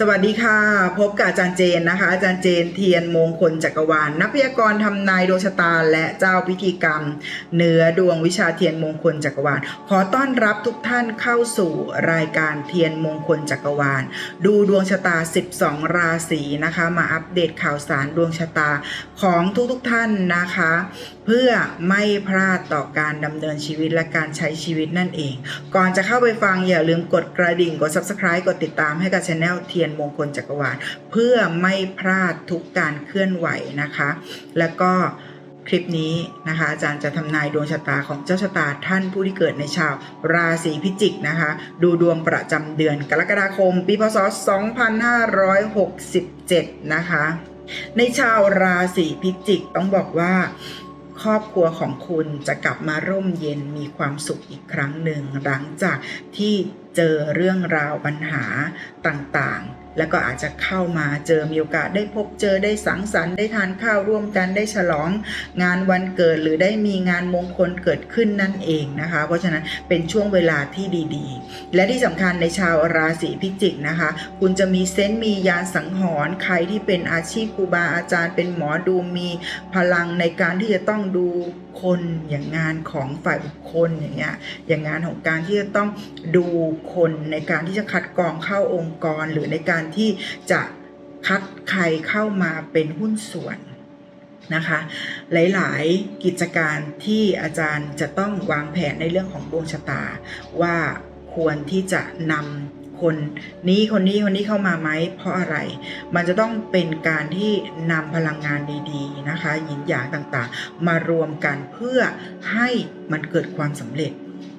สวัสดีค่ะ พบกับอาจารย์เจนนะคะ อาจารย์เจนเทียนมงคลจักรวาลนักพยากรณ์ทำนายดวงชะตาและเจ้าพิธีกรรม เหนือดวงวิชาเทียนมงคลจักรวาล ขอต้อนรับทุกท่านเข้าสู่รายการเทียนมงคลจักรวาล ดูดวงชะตา 12 ราศีนะคะ มาอัปเดตข่าวสารดวงชะตาของทุกๆท่านนะคะ เพื่อไม่พลาดต่อการดำเนินชีวิตและการใช้ชีวิตนั่นเอง ก่อนจะเข้าไปฟังอย่าลืมกดกระดิ่งกด subscribe กดติดตามให้กับช anel เทียนมงคลจักรวาลเพื่อไม่พลาดทุกการเคลื่อนไหวนะคะ แล้วก็คลิปนี้นะคะอาจารย์จะทำนายดวงชะตาของเจ้าชะตาท่านผู้ที่เกิดในชาวราศีพิจิกนะคะ ดูดวงประจำเดือนกรกฎาคม ปีพศ 2567 นะคะ ในชาวราศีพิจิกต้องบอกว่าครอบครัวของคุณจะกลับมาร่มเย็นมีความสุขอีกครั้งหนึ่งหลังจากที่เจอเรื่องราวปัญหาต่างๆ แล้วก็อาจจะเข้ามาเจอมีโอกาสได้พบเจอได้สังสรรค์ได้ทานข้าวร่วมกันได้ฉลอง งานวันเกิดหรือได้มีงานมงคลเกิดขึ้นนั่นเองนะคะ เพราะฉะนั้นเป็นช่วงเวลาที่ดีๆ และที่สำคัญในชาวราศีพิจิกนะคะ คุณจะมีเซนต์มียานสังหรณ์ใครที่เป็นอาชีพครูบาอาจารย์ เป็นหมอดูมีพลังในการที่จะต้องดูคนอย่างงานของฝ่ายบุคคลอย่างเงี้ยอย่างงานของการที่จะต้องดูคนในการที่จะคัดกรองเข้าองค์กร หรือในการที่จะคัดใครเข้ามาเป็นหุ้นส่วนนะคะหลายๆกิจการที่อาจารย์จะต้องวางแผนในเรื่องของดวงชะตา ว่าควรที่จะนำคนนี้คนนี้คนนี้เข้ามาไหมเพราะอะไร มันจะต้องเป็นการที่นำพลังงานดีๆนะคะหยินหยางต่างๆ มารวมกันเพื่อให้มันเกิดความสำเร็จ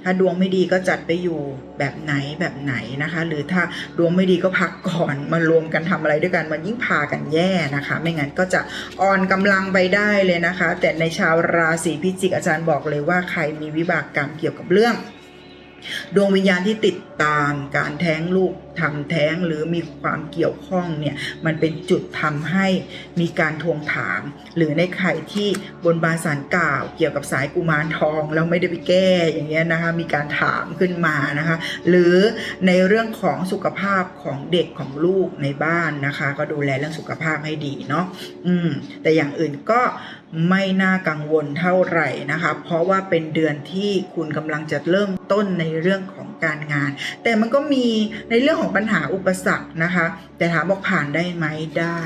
ถ้าดวงไม่ดีก็จัดไปอยู่แบบไหนแบบไหนนะคะ หรือถ้าดวงไม่ดีก็พักก่อนมารวมกันทำอะไรด้วยกันมันยิ่งพากันแย่นะคะ ไม่งั้นก็จะอ่อนกำลังไปได้เลยนะคะ แต่ในชาวราศีพิจิกอาจารย์บอกเลยว่าใครมีวิบากกรรมเกี่ยวกับเรื่อง ดวงวิญญาณที่ติดตามการแท้งลูกทำแท้งหรือมีความเกี่ยวข้องเนี่ยมันเป็นจุดทำให้มีการทวงถาม หรือในใครที่บนบานสารกล่าว เกี่ยวกับสายกุมารทองแล้วไม่ได้ไปแก้อย่างเงี้ยนะคะมีการถามขึ้นมานะคะ หรือในเรื่องของสุขภาพของเด็กของลูกในบ้านนะคะ ก็ดูแลเรื่องสุขภาพให้ดีเนาะอืมแต่อย่างอื่นก็ไม่น่ากังวลเท่าไหร่นะคะ เพราะว่าเป็นเดือนที่คุณกำลังจะเริ่มต้นในเรื่องของการงาน แต่มันก็มีในเรื่องของปัญหาอุปสรรคนะคะ แต่ถามบอกผ่านได้ไหมได้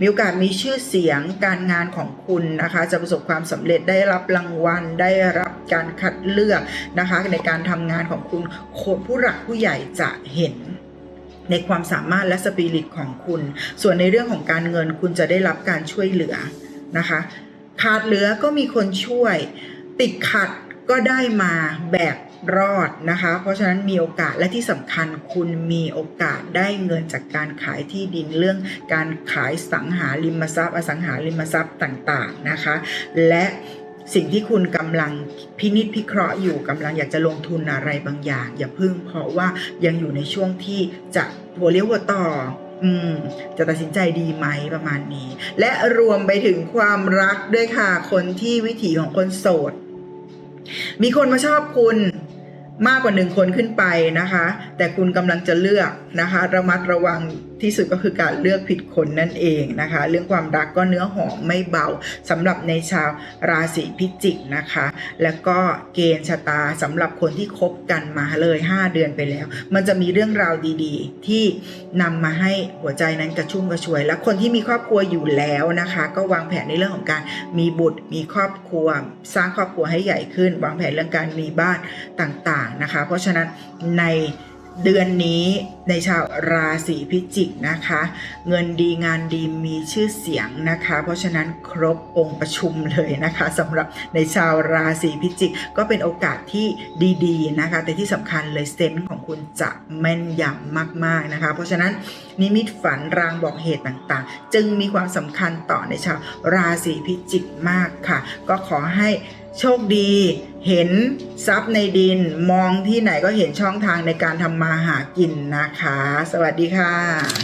มีโอกาสมีชื่อเสียงการงานของคุณนะคะ จะประสบความสำเร็จได้รับรางวัล ได้รับการคัดเลือกนะคะ ในการทำงานของคุณคนผู้หลักผู้ใหญ่จะเห็นในความสามารถและสปิริตของคุณ ส่วนในเรื่องของการเงินคุณจะได้รับการช่วยเหลือนะคะ ขาดเหลือก็มีคนช่วย ติดขัดก็ได้มาแบบรอดนะคะ เพราะฉะนั้นมีโอกาสและที่สำคัญคุณมีโอกาสได้เงินจากการขายที่ดินเรื่องการขายสังหาริมทรัพย์ อสังหาริมทรัพย์ต่างๆนะคะ และสิ่งที่คุณกำลังพินิจพิเคราะห์อยู่กำลังอยากจะลงทุนอะไรบางอย่าง อย่าพึ่งเพราะว่ายังอยู่ในช่วงที่จะหัวเลี้ยวหัวต่อ อืมจะตัดสินใจดีไหมประมาณนี้ และรวมไปถึงความรักด้วยค่ะ คนที่วิถีของคนโสด มีคนมาชอบคุณ มากกว่าหนึ่งคนขึ้นไปนะคะ แต่คุณกำลังจะเลือกนะคะ ระมัดระวังที่สุดก็คือการเลือกผิดคนนั่นเองนะคะ เรื่องความรักก็เนื้อหอมไม่เบาสำหรับในชาวราศีพิจิกนะคะ แล้วก็เกณฑ์ชะตาสำหรับคนที่คบกันมาเลย 5 เดือนไปแล้ว มันจะมีเรื่องราวดีๆ ที่นำมาให้หัวใจนั้นกระชุ่มกระชวย และคนที่มีครอบครัวอยู่แล้วนะคะ ก็วางแผนในเรื่องของการมีบุตรมีครอบครัว สร้างครอบครัวให้ใหญ่ขึ้น วางแผนเรื่องการมีบ้านต่างๆนะคะ เพราะฉะนั้นในเดือนนี้ในชาวราศีพิจิกนะคะ เงินดีงานดีมีชื่อเสียงนะคะ เพราะฉะนั้นครบองค์ประชุมเลยนะคะสำหรับในชาวราศีพิจิก ก็เป็นโอกาสที่ดีๆนะคะ แต่ที่สำคัญเลยเซนส์ของคุณจะแม่นยำมากๆนะคะ เพราะฉะนั้นนิมิตฝันรางบอกเหตุต่างๆ จึงมีความสำคัญต่อในชาวราศีพิจิกมากค่ะ ก็ขอให้ โชคดี เห็นทรัพย์ในดินมองที่ไหนก็เห็นช่องทางในการทำมาหากินนะคะ สวัสดีค่ะ